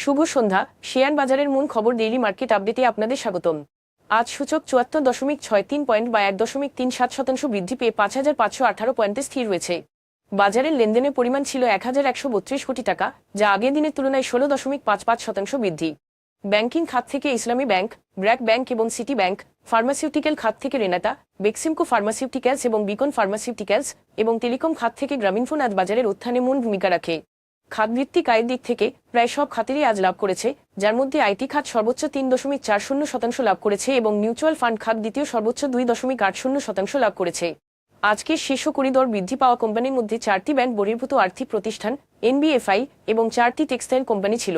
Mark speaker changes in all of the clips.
Speaker 1: শুভ সন্ধ্যা। Share বাজারের মূল খবর ডেইলি মার্কেট আপডেটে আপনাদের স্বাগতম। আজ সূচক চুয়াত্তর দশমিক ছয় তিন পয়েন্ট বা এক দশমিক তিন সাত শতাংশ বৃদ্ধি পেয়ে পাঁচ হাজার পাঁচশো আঠারো পয়েন্টে স্থির রয়েছে বাজারের লেনদেনের পরিমাণ ছিল এক হাজার একশো বত্রিশ কোটি টাকা, যা আগের দিনের তুলনায় ষোলো দশমিক পাঁচ পাঁচ শতাংশ বৃদ্ধি। ব্যাংকিং খাত থেকে ইসলামী ব্যাংক, ব্র্যাক ব্যাংক এবং সিটি ব্যাংক, ফার্মাসিউটিক্যাল খাত থেকে রেনাতা, বেক্সিমকো ফার্মাসিউটিক্যালস এবং বিকন ফার্মাসিউটিক্যালস এবং টেলিকম খাত থেকে গ্রামীণফোন আজ বাজারের উত্থানে মূল ভূমিকা রাখে। খাতভিত্তিক আয়ের দিক থেকে প্রায় সব খাতেরই আজ লাভ করেছে, যার মধ্যে আইটি খাত সর্বোচ্চ তিন দশমিক চার শূন্য শতাংশ লাভ করেছে এবং মিউচুয়াল ফান্ড খাত দ্বিতীয় সর্বোচ্চ দুই দশমিক আট শূন্য শতাংশ লাভ করেছে। আজকের শীর্ষ করিডর বৃদ্ধি পাওয়া কোম্পানির মধ্যে চারটি ব্যাংক বহির্ভূত আর্থিক প্রতিষ্ঠান, এনবিএফআই এবং চারটি টেক্সটাইল কোম্পানি ছিল।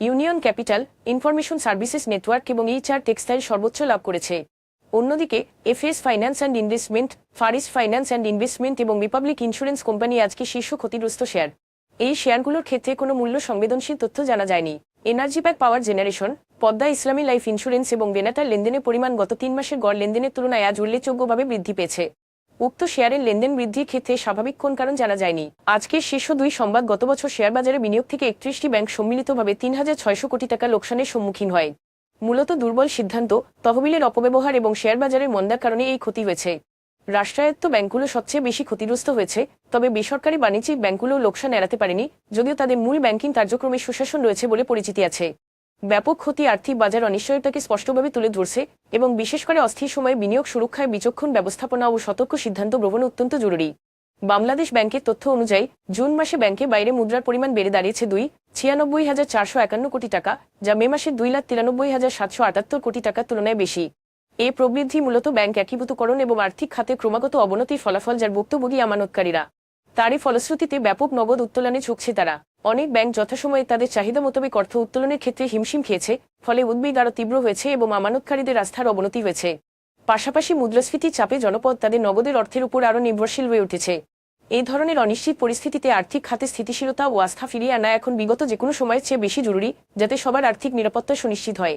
Speaker 1: Union capital, information services network এবং এইচআর টেক্সটাইল সর্বোচ্চ লাভ করেছে। অন্যদিকে, FS finance and investment, Faris finance and investment এবং রিপাবলিক ইন্স্যুরেন্স কোম্পানি আজকে শীর্ষ ক্ষতিগ্রস্ত শেয়ার। এই শেয়ারগুলোর ক্ষেত্রে কোনো মূল্য সংবেদনশীল তথ্য জানা যায়নি। Energy pack power generation, Padma Islami life insurance এবং বেনাটার লেনদেনের পরিমাণ গত তিন মাসের গড় লেনদেনের তুলনায় আজ উল্লেখযোগ্যভাবে বৃদ্ধি পেয়েছে। উক্ত শেয়ারের লেনদেন বৃদ্ধির ক্ষেত্রে স্বাভাবিক কোন কারণ জানা যায়নি। আজকের শীর্ষ দুই সংবাদ গত বছর শেয়ার বাজারে বিনিয়োগ থেকে একত্রিশটি ব্যাংক সম্মিলিতভাবে তিন হাজার ছয়শো কোটি টাকা লোকসানের সম্মুখীন হয়। মূলত দুর্বল সিদ্ধান্ত, তহবিলের অপব্যবহার এবং শেয়ার বাজারের মন্দার কারণে এই ক্ষতি হয়েছে। রাষ্ট্রায়ত্ত ব্যাংকগুলো সবচেয়ে বেশি ক্ষতিগ্রস্ত হয়েছে, তবে বেসরকারি বাণিজ্যিক ব্যাংকগুলো লোকসান এড়াতে পারেনি, যদিও তাদের মূল ব্যাংকিং কার্যক্রমে সুশাসন রয়েছে বলে পরিচিতি আছে। ব্যাপক ক্ষতি আর্থিক বাজার অনিশ্চয়তাকে স্পষ্টভাবে তুলে ধরছে এবং বিশেষ করে অস্থির সময়ে বিনিয়োগ সুরক্ষায় বিচক্ষণ ব্যবস্থাপনা ও সতর্ক সিদ্ধান্ত গ্রহণ অত্যন্ত জরুরি। বাংলাদেশ ব্যাংকের তথ্য অনুযায়ী, জুন মাসে ব্যাংকে বাইরে মুদ্রার পরিমাণ বেড়ে দাঁড়িয়েছে দুই, ছিয়ানব্বই হাজার চারশো একান্ন কোটি টাকা, যা মে মাসে দুই লাখ তিরানব্বই হাজার সাতশো আটাত্তর কোটি টাকার তুলনায় বেশি। এই প্রবৃদ্ধি মূলত ব্যাংক একীভূতকরণ এবং আর্থিক খাতে ক্রমাগত অবনতির ফলাফল যার ভুক্তভোগী আমানতকারীরা। তারই ফলশ্রুতিতে ব্যাপক নগদ উত্তোলনে ঝুঁকছে তারা। অনেক ব্যাংক যথাসময়ে তাদের চাহিদা মোতাবেক অর্থ উত্তোলনের ক্ষেত্রে হিমশিম খেয়েছে, ফলে উদ্বেগ আরও তীব্র হয়েছে এবং আমানতকারীদের আস্থার অবনতি হয়েছে। পাশাপাশি মুদ্রাস্ফীতির চাপে জনপদ তাদের নগদের অর্থের উপর আরও নির্ভরশীল হয়ে উঠেছে। এই ধরনের অনিশ্চিত পরিস্থিতিতে আর্থিক খাতে স্থিতিশীলতা ও আস্থা ফিরিয়ে আনা এখন বিগত যে কোনো সময়ের চেয়ে বেশি জরুরি, যাতে সবার আর্থিক নিরাপত্তা সুনিশ্চিত হয়।